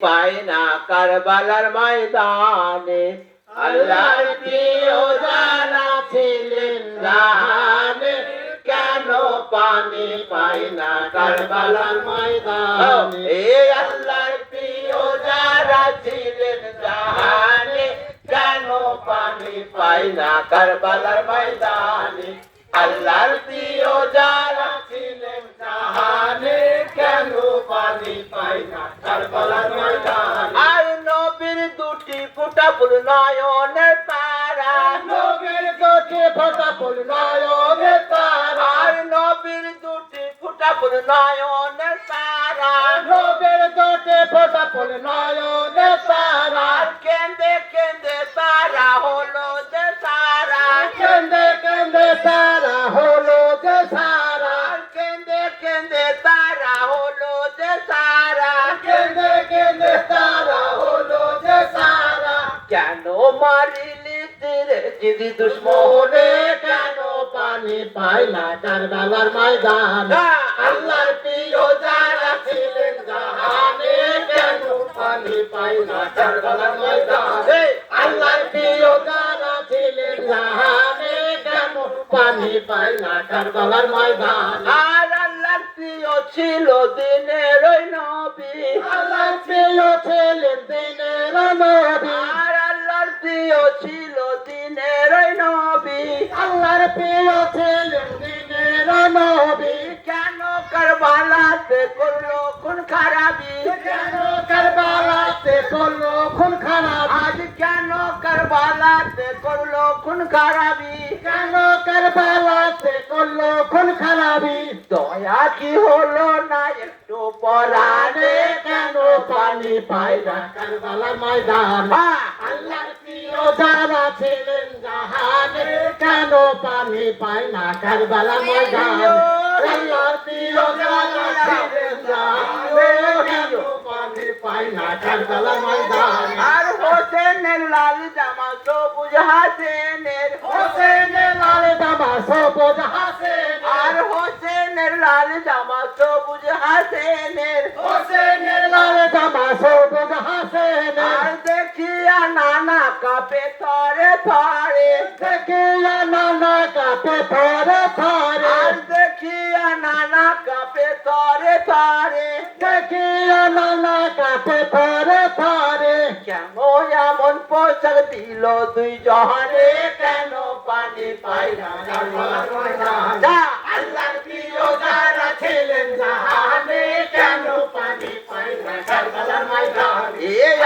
পাই না কারবালার ময়দানে। আল্লাহর প্রিয় যারা ছিলেন জাহানে। কেন পানি পাই না কারবালার ময়দানে? এ আল্লাহর প্রিয় যারা ছিলেন জাহানে, কেন পানি পাই না কারবালার ময়দানে? আল্লাহর প্রিয় যারা আর নবীর দুটি ফুটা ফুল নয়নে তারা। নবীর দুটি ফুটা ফুল নয়নে তারা। আর নবীর দুটি ফুটা ফুল নয়নে তারা। নবীর দুটি ফুটা ফুল নয়নে তারা। কেন মারিলি তীরে? যদি দুশ্মনে কেন পানি পাই না? কারবালার ময়দান আল্লাহর প্রিয় যারা ছিলেন জাহানে কেন পানি পাই না? কারবালার ময়দান আল্লাহর প্রিয় যারা ছিলেন জাহানে কেন পানি পাই না? কারবালার ময়দান। আর আল্লাহর প্রিয় ছিল দিনের নবী। আল্লাহর কারবালাতে করল খুন খারাপি। কেন কারবালাতে করল খুন খারাপ? আজ কেন কারবালাতে করল খুন খারাপি? কেন কারবালাতে করল খুন খারাপি? দয়া কি হলো না একটু পরানে? কেন পানি পাই না কারবালার ময়দান আল্লাহর প্রিয় যারা ছিলেন জাহানে কেন পানি পাই না কারবালার ময়দান? আর হোসেনের লাল জামা, সবুজ হাসেনের হোসেনের লাল জামা সবুজ হাসেন আর হোসেনের লাল জামা, সবুজ হাসেনের হোসেনের নানা কাপে থরে থরে দেখিয়া নানা কাপে থরে থরে আর দেখিয়া নানা কাপে থরে থরে দেখিয়া নানা কাপে থরে থরে কেমন এমন পোশাক দিল দুই জহানে কেন পানি পাই না যা আল্লাহর প্রিয় যারা ছিলেন জাহানে কেন পানি পাই না কারবালার ময়দানে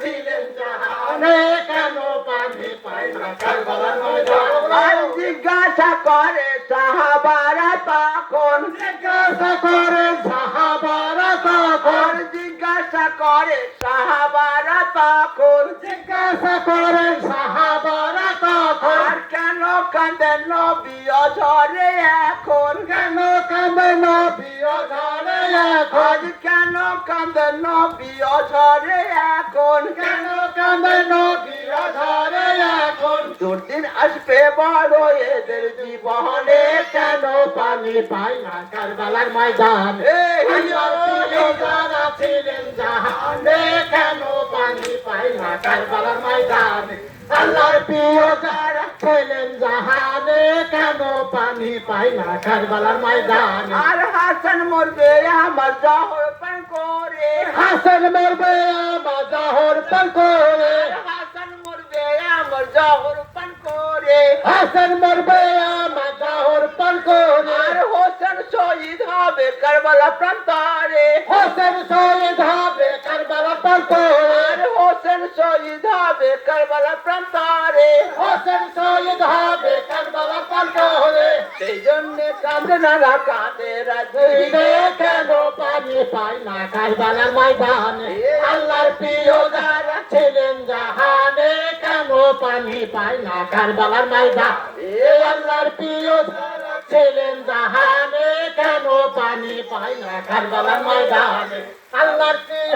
ছিলেন জাহানে কেন পানি পাই না কারবালার ময়দানে জিজ্ঞাসা করে সাহাবারা তখন। জিজ্ঞাসা করে সাহাবারা তখন। জিজ্ঞাসা করে সাহাবারা তখন। জিজ্ঞাসা করে সাহাবারা তখন। আর কেন কান্দে নবী অঝরে এখন? কেন কান্দে নবী অঝরে এখন? কেন কান্দে নবী অঝরে এখন কেন কান্দে নবী অঝরে দুদিন আসবে বড় এদের জীবনে কেন পানি পাই না? কারবালার ময়দান যারা ছিলেন জাহানে কেন পানি পাই না? কারবালার ময়দানে আল্লাহর প্রিয় যারা ছিলেন জাহানে কেন পানি পাই না? কারবালার ময়দানে আর হাসান মরবে আমার জহর পান করে। হাসান মরবে আমার জহর পান করে। হাসান মরবে আমার জহর পান করে। আর হোসেন শহীদ হবে কারবালা প্রান্তরে। হোসেন শহীদ হবে কারবালা প্রান্তরে। আর হোসেন শহীদ হবে কারবালা প্রান্তরে। হোসেন শহীদ হবে কারবালা প্রান্তরে সেই জন্য কাঁদে না কাঁদে রাজে কেন পানি পাই না? কারবালার ময়দানে আল্লাহর প্রিয় যারা ছিলেন জাহানে কেন পানি পাই না? কারবালার ময়দান এ আল্লাহর প্রিয় যারা ছিলেন জাহানে কেন পানি পাই না? কারবালার ময়দানে আল্লাহর প্রিয়